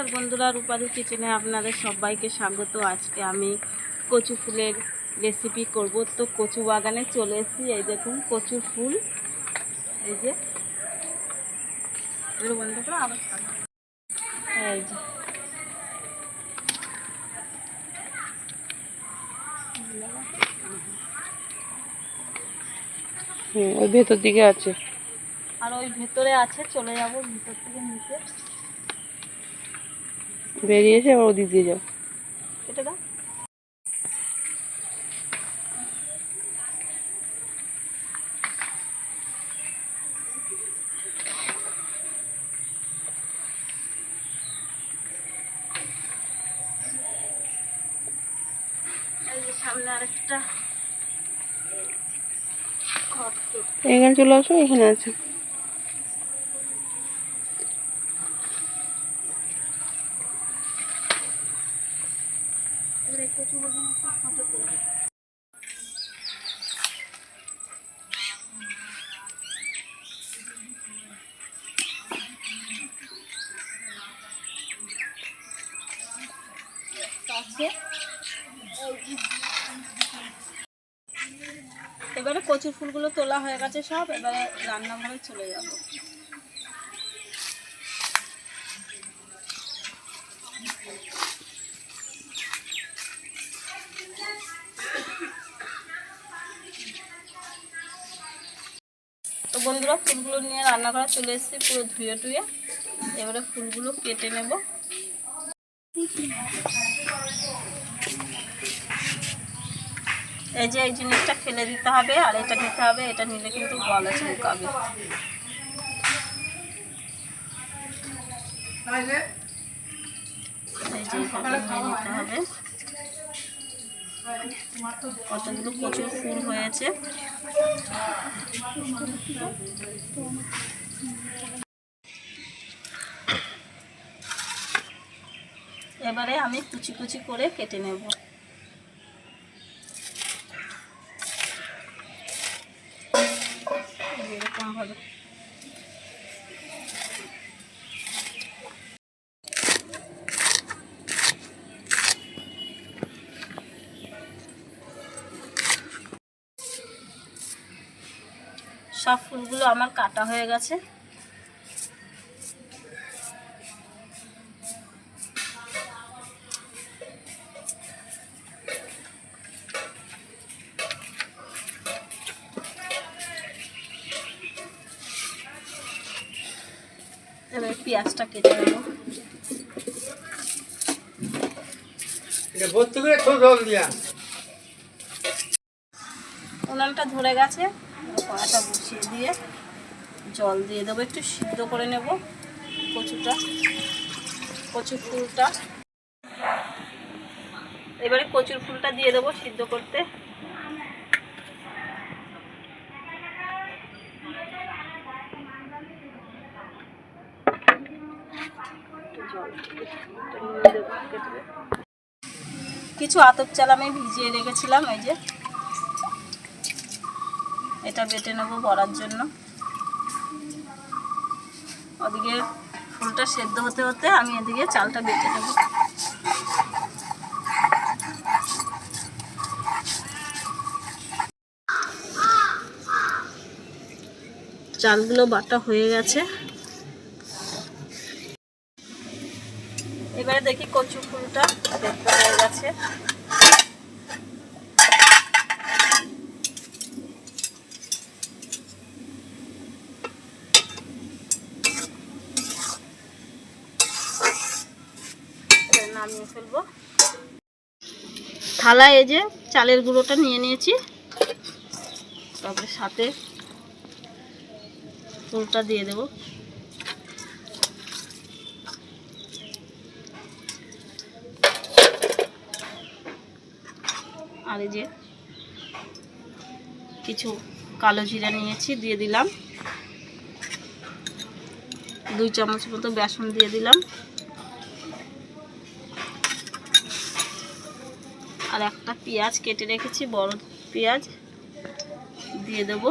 নমস্কার বন্ধুরা রূপাদি কিচেনে আপনাদের সবাইকে স্বাগত। আজকে আমি কচু ফুলের রেসিপি করব। তো কচু বাগানে চলে এসেছি। এই দেখুন, কচু ফুল। এই যে। হুম, ওই ভেতর দিকে আছে। আর ওই ভেতরে আছে, চলে যাব ভেতর থেকে নিচে। বেরিয়েছে আবার ওদিক দিয়ে যাও। দাও। এখানে চলে আসো এখানে আছে। কচুর ফুলগুলো তোলা হয়ে গেছে সব, এবারে রান্নাঘরে চলে যাব। তো বন্ধুরা, ফুলগুলো নিয়ে রান্নাঘরে চলে এসেছি পুরো ধুয়ে টুয়ে। এবারে ফুলগুলো কেটে নেব। এই যে এই জিনিসটা ফেলে দিতে হবে আর এটা নিতে হবে, এটা নিলে কিন্তু গলা চুলকাবে কতগুলো প্রচুর ফুল হয়েছে। এবারে আমি কুচি কুচি করে কেটে নেব। ভাবে সব ফুলগুলো আমার কাটা হয়ে গেছে। পেঁয়াজটা কেটে নেব। উনানটা ধরে গেছে কড়াটা বসিয়ে দিয়ে জল দিয়ে দেবো একটু সিদ্ধ করে নেব কচুটা কচু ফুলটা। এবারে কচুর ফুলটা দিয়ে দেবো সিদ্ধ করতে একটু জল দিয়ে এটা নুন দেবো কেটে কিছু আতপ চাল আমি ভিজিয়ে রেখেছিলাম, এই যে। এটা বেটে নেব বড়ার জন্য। ওদিকে ফুলটা সেদ্ধ হতে হতে আমি এদিকে চালটা বেটে নেব। চালগুলো বাটা হয়ে গেছে। এবারে দেখি কচু ফুলটা সেদ্ধ হয়ে গেছে। নামিয়ে ফেলব। থালায় এই যে চালের গুঁড়োটা নিয়ে নিয়েছি। তারপরে সাথে ফুলটা দিয়ে দেবো। আর এই যে কিছু কালো জিরা নিয়েছি, দিয়ে দিলাম। দুই চামচ মতো বেসন দিয়ে দিলাম। আর একটা পেঁয়াজ কেটে রেখেছি, বড় পেঁয়াজ দিয়ে দেব।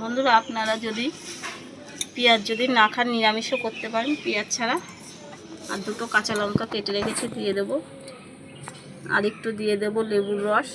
বন্ধুরা, আপনারা যদি পেঁয়াজ যদি না খান, নিরামিষও করতে পারেন। পেঁয়াজ ছাড়া আর দুটো কাঁচা লঙ্কা কেটে রেখেছি, দিয়ে দেবো। আর একটু দিয়ে দেবো লেবুর রস।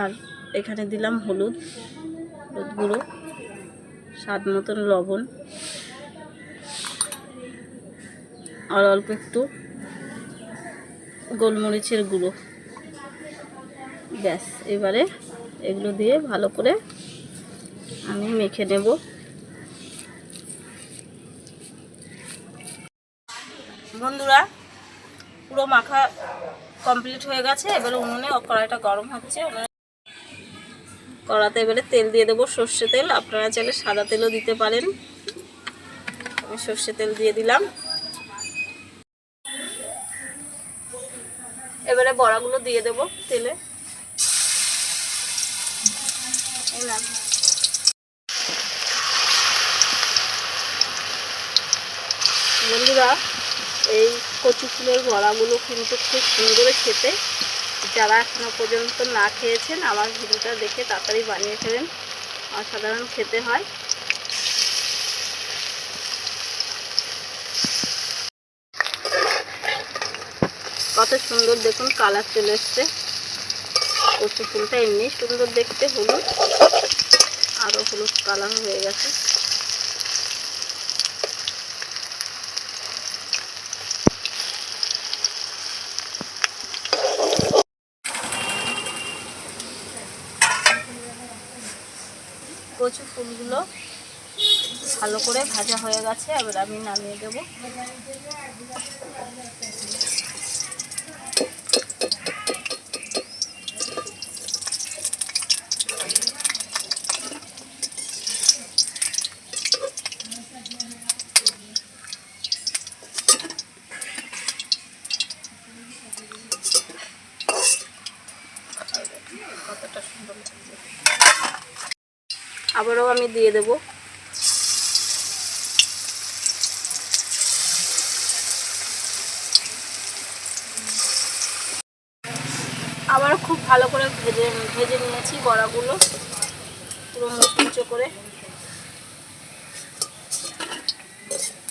আর এখানে দিলাম হলুদ হলুদ গুঁড়ো, স্বাদ মতন লবণ। আর অল্প একটু গোলমরিচের গুঁড়ো। ব্যাস, এবারে এগুলো দিয়ে ভালো করে আমি মেখে নেব। বন্ধুরা, পুরো মাখা কমপ্লিট হয়ে গেছে। এবারে উনুনে কড়াইটা গরম হচ্ছে। কড়াতে এবারে তেল দিয়ে দেবো সর্ষে তেল। আপনারা চাইলে সাদা তেলও দিতে পারেন। আমি সর্ষে তেল দিয়ে দিলাম। এবারে বড়াগুলো দিয়ে দেবো তেলে। বন্ধুরা এই কচু ফুলের বড়াগুলো কিন্তু খুব সুন্দর খেতে। যারা এখনও পর্যন্ত না খেয়েছেন, আমার ভিডিওটা দেখে তাড়াতাড়ি বানিয়ে ফেলেন। অসাধারণ খেতে হয়। কত সুন্দর দেখুন কালার চলে এসছে। কচু ফুলটা এমনি সুন্দর দেখতে হলুদ। আরও হলুদ কালার হয়ে গেছে। ফুলগুলো ভালো করে ভাজা হয়ে গেছে এবার আমি নামিয়ে দেবো। আবারও আমি দিয়ে দেব। আবার খুব ভালো করে ভেজে ভেজে নিয়েছি বড়াগুলো। পুরো মুচমুচে করে।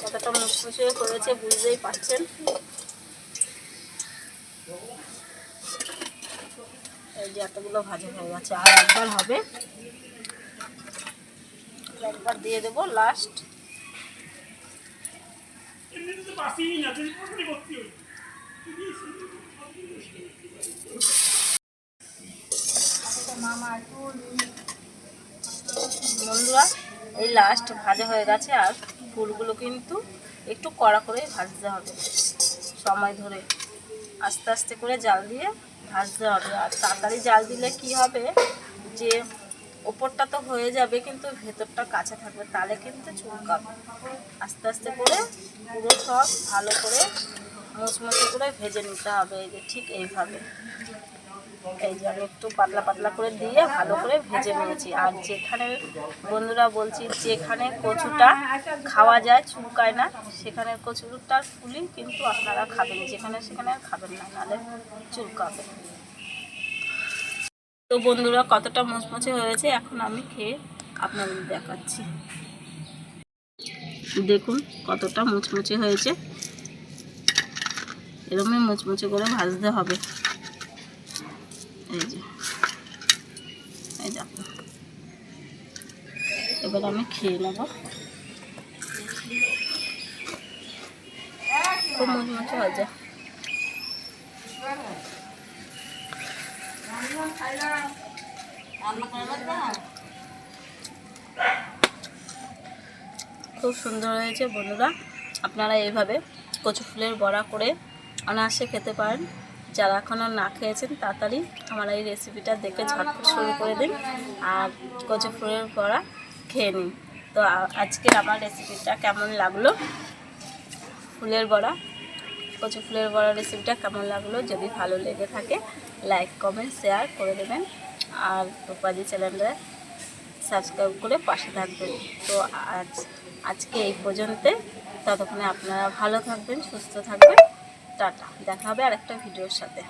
কতটা মুচমুচে করেছে বুঝতেই পারছেন। এই যে এতগুলো ভাজা হয়ে গেছে, আর একবার হবে। একবার দিয়ে দেবো লাস্ট বন্ধুরা, এই লাস্ট ভাজা হয়ে গেছে আর ফুলগুলো কিন্তু একটু কড়া করে ভাজতে হবে। সময় ধরে আস্তে আস্তে করে জাল দিয়ে ভাজতে হবে। আর তাড়াতাড়ি জাল দিলে কি হবে? যে ওপরটা তো হয়ে যাবে, কিন্তু ভেতরটা কাঁচা থাকবে তাহলে কিন্তু চুলকাবে। আস্তে আস্তে করে পুরো সব ভালো করে মুচমুচে করে ভেজে নিতে হবে, এই যে ঠিক এইভাবে। এই যে আমি একটু পাতলা পাতলা করে দিয়ে ভালো করে ভেজে নিয়েছি। আর যেখানে বন্ধুরা বলছি, যেখানে কচুটা খাওয়া যায়, চুলকায় না, সেখানে কচুটার ফুলই কিন্তু আপনারা খাবেন, যেখানে সেখানে খাবেন না নাহলে চুলকাবে। তো বন্ধুরা, কতটা মুচমুচে হয়েছে এখন আমি খেয়ে আপনাদের দেখাচ্ছি। দেখুন, কতটা মুচমুচে হয়েছে। এরকমই মুচমুচে করে ভাজতে হবে। এই যে, এই দেখো। এবার আমি খেয়ে নেব। খুব মুচমুচে হয়েছে। খুব সুন্দর হয়েছে বন্ধুরা। আপনারা এইভাবে কচু ফুলের বড়া করে অনায়াসে খেতে পারেন। যারা এখনও না খেয়েছেন তাড়াতাড়ি আমার এই রেসিপিটা দেখে ঝটপট শুরু করে দিন। আর কচু ফুলের বড়া খেয়ে নিন। তো আ- আজকের আমার রেসিপিটা কেমন লাগল? ফুলের বড়া কচু ফুলের বড়া রেসিপিটা কেমন লাগল যদি ভালো লেগে থাকে লাইক কমেন্ট শেয়ার করে দেবেন। আর রূপাজি চ্যানেলটা সাবস্ক্রাইব করে পাশে থাকবেন। তো আজ, আজকে এই পর্যন্ত ততক্ষণে আপনারা ভালো থাকবেন, সুস্থ থাকবেন। টাটা, দেখা হবে আরেকটা ভিডিওর সাথে।